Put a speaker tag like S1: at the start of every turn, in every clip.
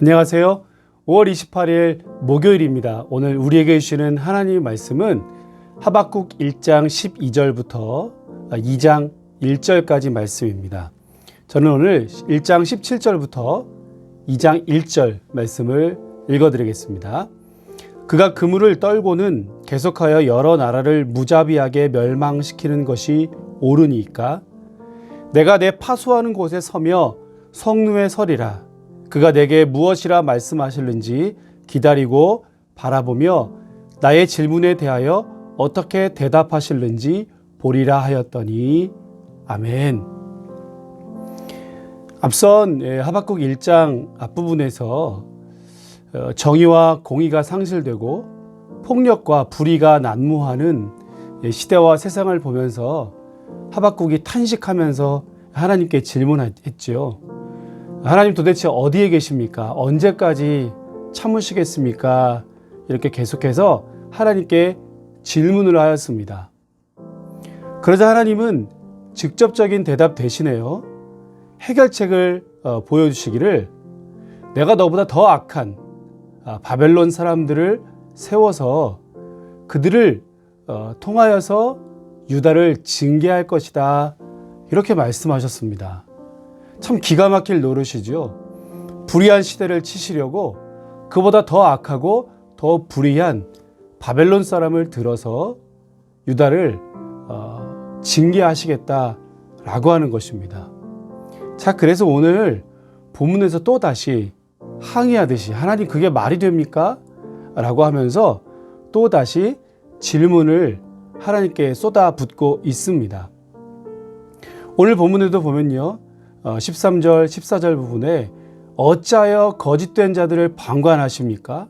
S1: 안녕하세요. 5월 28일 목요일입니다. 오늘 우리에게 주시는 하나님의 말씀은 하박국 1장 12절부터 2장 1절까지 말씀입니다. 저는 오늘 1장 17절부터 2장 1절 말씀을 읽어드리겠습니다. 그가 그물을 떨고는 계속하여 여러 나라를 무자비하게 멸망시키는 것이 옳으니까 내가 내 파수하는 곳에 서며 성루에 서리라 그가 내게 무엇이라 말씀하실는지 기다리고 바라보며 나의 질문에 대하여 어떻게 대답하실는지 보리라 하였더니 아멘. 앞선 예, 하박국 1장 앞부분에서 어, 정의와 공의가 상실되고 폭력과 불의가 난무하는 예, 시대와 세상을 보면서 하박국이 탄식하면서 하나님께 질문했지요. 하나님 도대체 어디에 계십니까? 언제까지 참으시겠습니까? 이렇게 계속해서 하나님께 질문을 하였습니다. 그러자 하나님은 직접적인 대답 대신에요. 해결책을 어, 보여주시기를 내가 너보다 더 악한 아, 바벨론 사람들을 세워서 그들을 어, 통하여서 유다를 징계할 것이다. 이렇게 말씀하셨습니다. 참 기가 막힐 노릇이죠. 불의한 시대를 치시려고 그보다 더 악하고 더 불의한 바벨론 사람을 들어서 유다를 어, 징계하시겠다라고 하는 것입니다. 자, 그래서 오늘 본문에서 또 다시 항의하듯이 하나님 그게 말이 됩니까? 라고 하면서 또 다시 질문을 하나님께 쏟아붓고 있습니다. 오늘 본문에도 보면요. 13절, 14절 부분에 어찌하여 거짓된 자들을 방관하십니까?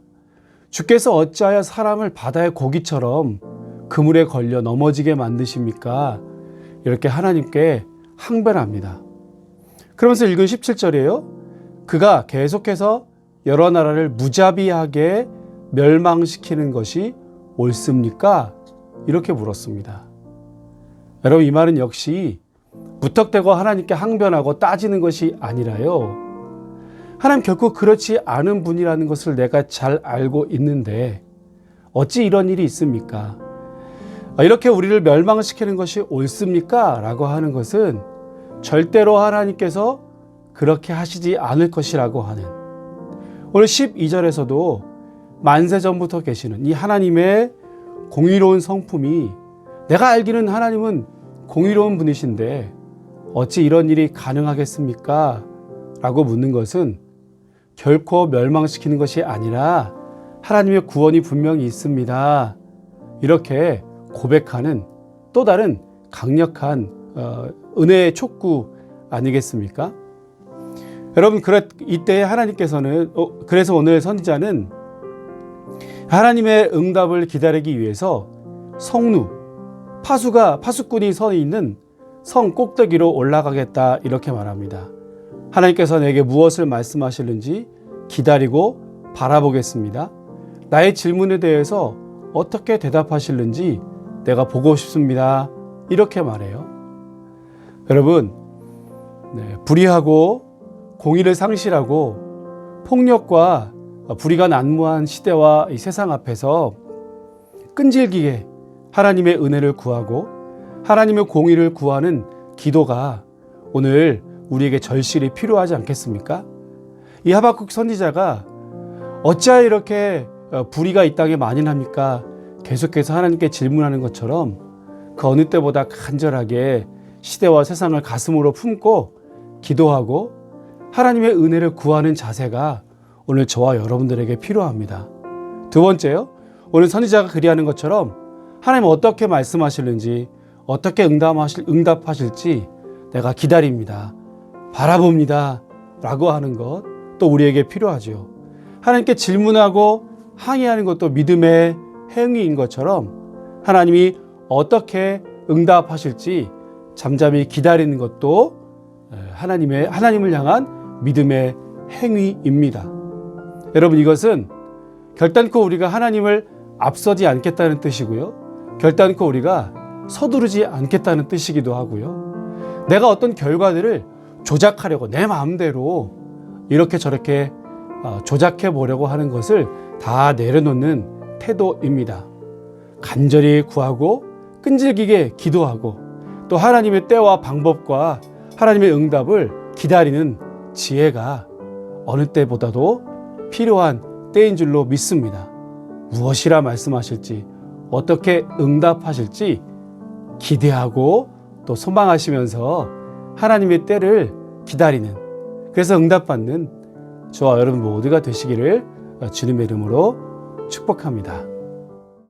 S1: 주께서 어찌하여 사람을 바다의 고기처럼 그물에 걸려 넘어지게 만드십니까? 이렇게 하나님께 항변합니다. 그러면서 읽은 17절이에요. 그가 계속해서 여러 나라를 무자비하게 멸망시키는 것이 옳습니까? 이렇게 물었습니다. 여러분, 이 말은 역시 무턱대고 하나님께 항변하고 따지는 것이 아니라요. 하나님 결코 그렇지 않은 분이라는 것을 내가 잘 알고 있는데 어찌 이런 일이 있습니까? 이렇게 우리를 멸망시키는 것이 옳습니까? 라고 하는 것은 절대로 하나님께서 그렇게 하시지 않을 것이라고 하는 오늘 12절에서도 만세 전부터 계시는 이 하나님의 공의로운 성품이 내가 알기는 하나님은 공의로운 분이신데 어찌 이런 일이 가능하겠습니까? 라고 묻는 것은 결코 멸망시키는 것이 아니라 하나님의 구원이 분명히 있습니다. 이렇게 고백하는 또 다른 강력한 어, 은혜의 촉구 아니겠습니까? 여러분, 이때 하나님께서는, 어, 그래서 오늘 선지자는 하나님의 응답을 기다리기 위해서 성루, 파수가, 파수꾼이 서 있는 성 꼭대기로 올라가겠다 이렇게 말합니다. 하나님께서 내게 무엇을 말씀하실는지 기다리고 바라보겠습니다. 나의 질문에 대해서 어떻게 대답하실는지 내가 보고 싶습니다. 이렇게 말해요. 여러분, 네, 불의하고 공의를 상실하고 폭력과 불의가 난무한 시대와 이 세상 앞에서 끈질기게 하나님의 은혜를 구하고 하나님의 공의를 구하는 기도가 오늘 우리에게 절실히 필요하지 않겠습니까? 이 하박국 선지자가 어찌하여 이렇게 어, 불의가 이 땅에 많이 납니까? 계속해서 하나님께 질문하는 것처럼 그 어느 때보다 간절하게 시대와 세상을 가슴으로 품고 기도하고 하나님의 은혜를 구하는 자세가 오늘 저와 여러분들에게 필요합니다. 두 번째요. 오늘 선지자가 그리하는 것처럼 하나님 어떻게 말씀하실는지 어떻게 응답하실, 응답하실지 내가 기다립니다. 바라봅니다. 라고 하는 것 또 우리에게 필요하죠. 하나님께 질문하고 항의하는 것도 믿음의 행위인 것처럼 하나님이 어떻게 응답하실지 잠잠히 기다리는 것도 하나님의 하나님을 향한 믿음의 행위입니다. 여러분 이것은 결단코 우리가 하나님을 앞서지 않겠다는 뜻이고요. 결단코 우리가 서두르지 않겠다는 뜻이기도 하고요. 내가 어떤 결과들을 조작하려고 내 마음대로 이렇게 저렇게 어, 조작해 보려고 하는 것을 다 내려놓는 태도입니다. 간절히 구하고 끈질기게 기도하고 또 하나님의 때와 방법과 하나님의 응답을 기다리는 지혜가 어느 때보다도 필요한 때인 줄로 믿습니다. 무엇이라 말씀하실지 어떻게 응답하실지 기대하고 또 소망하시면서 하나님의 때를 기다리는 그래서 응답받는 저와 여러분 모두가 되시기를 주님의 이름으로 축복합니다.